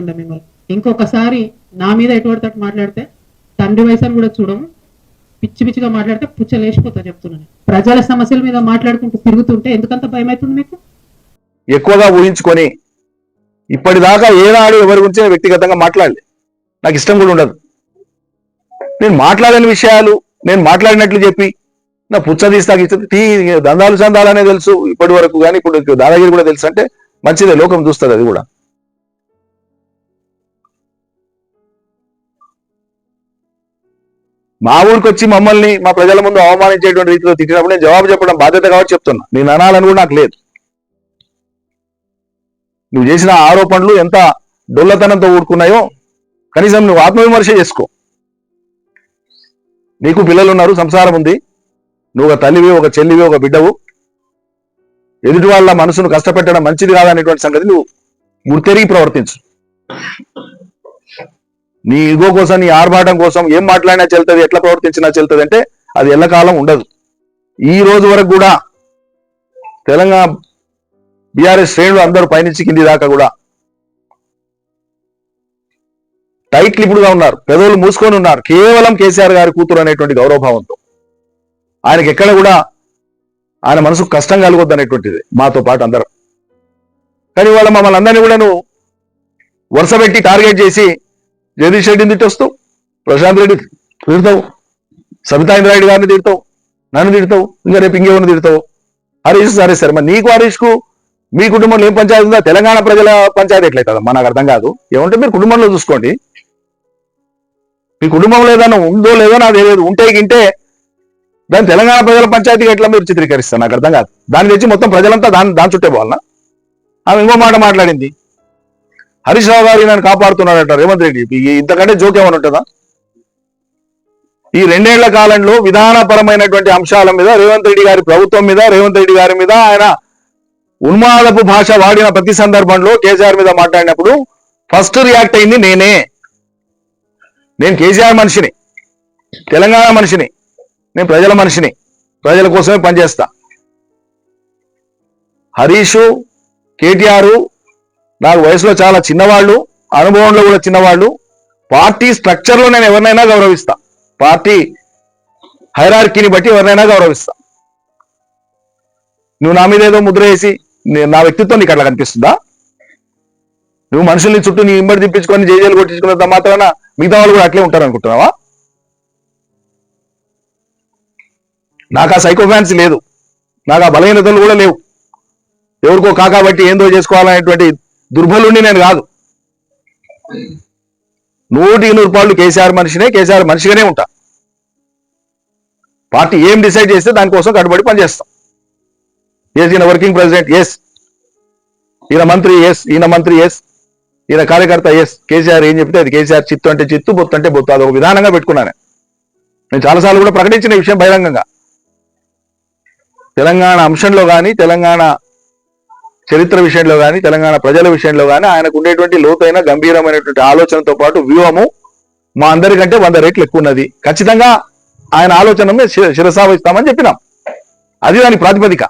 ఉండే మిమ్మల్ని ఇంకొకసారి నా మీద ఎటువంటి తట్టు మాట్లాడితే తండ్రి వయసుని కూడా చూడము. పిచ్చి పిచ్చిగా మాట్లాడితే పుచ్చలేసిపోతా చెప్తున్నాను. ప్రజల సమస్యల మీద మాట్లాడుకుంటూ తిరుగుతుంటే ఎందుకంత భయం అవుతుంది మీకు? ఎక్కువగా ఊహించుకొని ఇప్పటిదాకా ఏనాడు ఎవరి గురించి వ్యక్తిగతంగా మాట్లాడలే. నాకు ఇష్టం కూడా ఉండదు. నేను మాట్లాడని విషయాలు నేను మాట్లాడినట్లు చెప్పి నా పుచ్చ తీస్తాకి టీ దందాలు దందాలు చందాలనే తెలుసు. ఇప్పటి వరకు కానీ ఇప్పుడు దాదాగిరి కూడా తెలుసు. అంటే మంచిదే లోకం చూస్తుంది అది కూడా. మా ఊరికి వచ్చి మమ్మల్ని మా ప్రజల ముందు అవమానించేటువంటి రీతిలో తిట్టినప్పుడు నేను జవాబు చెప్పడం బాధ్యత కాబట్టి చెప్తున్నా. నేను అనాలని కూడా నాకు లేదు. నువ్వు చేసిన ఆరోపణలు ఎంత డొల్లతనంతో ఊడుకున్నాయో కనీసం నువ్వు ఆత్మవిమర్శ చేసుకో. నీకు పిల్లలు ఉన్నారు సంసారం ఉంది. నువ్వు ఒక తల్లివి ఒక చెల్లివి ఒక బిడ్డవు. ఎదుటి వాళ్ళ మనసును కష్టపెట్టడం మంచిది కాదనేటువంటి సంగతి నువ్వు గుర్తెరిగి ప్రవర్తించు. నీ ఇగో కోసం నీ ఆర్భాటం కోసం ఏం మాట్లాడినా చెల్తుంది ఎట్లా ప్రవర్తించినా చెల్తుంది అంటే అది ఎల్లకాలం ఉండదు. ఈ రోజు వరకు కూడా తెలంగాణ బీఆర్ఎస్ శ్రేణులు అందరూ పయనించి కింది దాకా కూడా టైట్ లిపుడుగా ఉన్నారు. పెదవులు మూసుకొని ఉన్నారు. కేవలం కేసీఆర్ గారి కూతురు అనేటువంటి గౌరవభావంతో. ఆయనకి ఎక్కడ కూడా ఆయన మనసుకు కష్టం కలగొద్దు అనేటువంటిది మాతో పాటు అందరం. కానీ వాళ్ళ మమ్మల్ని అందరినీ కూడా నువ్వు వరుస పెట్టి టార్గెట్ చేసి జగదీష్ రెడ్డిని తిట్టొస్తావు ప్రశాంత్ రెడ్డి తిడతావు సబితా ఇంద్రారెడ్డి గారిని తిడతావు నన్ను తిడతావు ఇంకా రేపు ఇంకెవరిని తిడతావు. హరీష్ సరే సరే మరి నీకు హరీష్కు మీ కుటుంబంలో ఏం పంచాయతీ ఉందా తెలంగాణ ప్రజల పంచాయతీ ఎట్లయితుందమ్మా నాకు అర్థం కాదు. ఏమంటే మీరు కుటుంబంలో చూసుకోండి. మీ కుటుంబంలో ఏదైనా ఉందో లేదో నాకు తెలియదు. ఉంటే గింటే దాన్ని తెలంగాణ ప్రజల పంచాయతీకి ఎట్లా మీరు చిత్రీకరిస్తారు? నాకు అర్థం కాదు. దాన్ని తెచ్చి మొత్తం ప్రజలంతా దాని దాని చుట్టే పోవాలన్నా ఆమె ఇంకో మాట మాట్లాడింది. హరీష్ రావు గారు నన్ను కాపాడుతున్నాడట రేవంత్ రెడ్డి. ఇంతకంటే జోక్యం ఉంటుందా? ఈ రెండేళ్ళ కాలంలో విధానపరమైనటువంటి అంశాల మీద రేవంత్ రెడ్డి గారి ప్రభుత్వం మీద రేవంత్ రెడ్డి గారి మీద ఆయన ఉన్మాదపు భాష వాడిన ప్రతి సందర్భంలో కేసీఆర్ మీద మాట్లాడినప్పుడు ఫస్ట్ రియాక్ట్ అయింది నేనే. నేను కేసీఆర్ మనిషిని. తెలంగాణ మనిషిని. నేను ప్రజల మనిషిని. ప్రజల కోసమే పనిచేస్తా. హరీషు కేటీఆర్ నాకు వయసులో చాలా చిన్నవాళ్ళు అనుభవంలో కూడా చిన్నవాళ్ళు. పార్టీ స్ట్రక్చర్లో నేను ఎవరినైనా గౌరవిస్తా. పార్టీ హైరార్కీని బట్టి ఎవరినైనా గౌరవిస్తా. నువ్వు నా మీద ఏదో ముద్ర వేసి నా వ్యక్తిత్వం నీకు అట్లా కనిపిస్తుందా? నువ్వు మనుషుల్ని చుట్టూ నీ ఇంబడి తిప్పించుకొని జేజేలు కొట్టించుకున్నంత మాత్రాన మిగతా వాళ్ళు కూడా అట్లే ఉంటారు అనుకుంటున్నావా? నాకు ఆ సైకోఫాన్స్ లేదు. నాకు ఆ బలహీనతలు కూడా లేవు. ఎవరికో కాకాబట్టి ఏందో చేసుకోవాలనేటువంటి దుర్బలుణ్ణి నేను కాదు. నూటికి నూరు రూపాయలు కేసీఆర్ మనిషినే కేసీఆర్ మనిషిగానే ఉంటా. పార్టీ ఏం డిసైడ్ చేస్తే దానికోసం కట్టుబడి పనిచేస్తాం. ఎస్ ఈయన వర్కింగ్ ప్రెసిడెంట్ ఎస్ ఈయన మంత్రి ఎస్ ఈయన మంత్రి ఎస్ ఈయన కార్యకర్త ఎస్ కేసీఆర్ ఏం చెప్తే అది కేసీఆర్ చిత్తు అంటే చిత్తు బొత్తు అంటే బొత్తు అది ఒక విధానంగా పెట్టుకున్నాను నేను. చాలాసార్లు కూడా ప్రకటించిన విషయం బహిరంగంగా. తెలంగాణ అంశంలో కానీ తెలంగాణ చరిత్ర విషయంలో కానీ తెలంగాణ ప్రజల విషయంలో కానీ ఆయనకు ఉండేటువంటి లోతైన గంభీరమైనటువంటి ఆలోచనతో పాటు వ్యూహము మా అందరికంటే వంద రేట్లు ఎక్కువ ఉన్నది ఖచ్చితంగా ఆయన ఆలోచన శిరసావహిస్తామని చెప్పినాం. అది దాని ప్రాతిపదిక.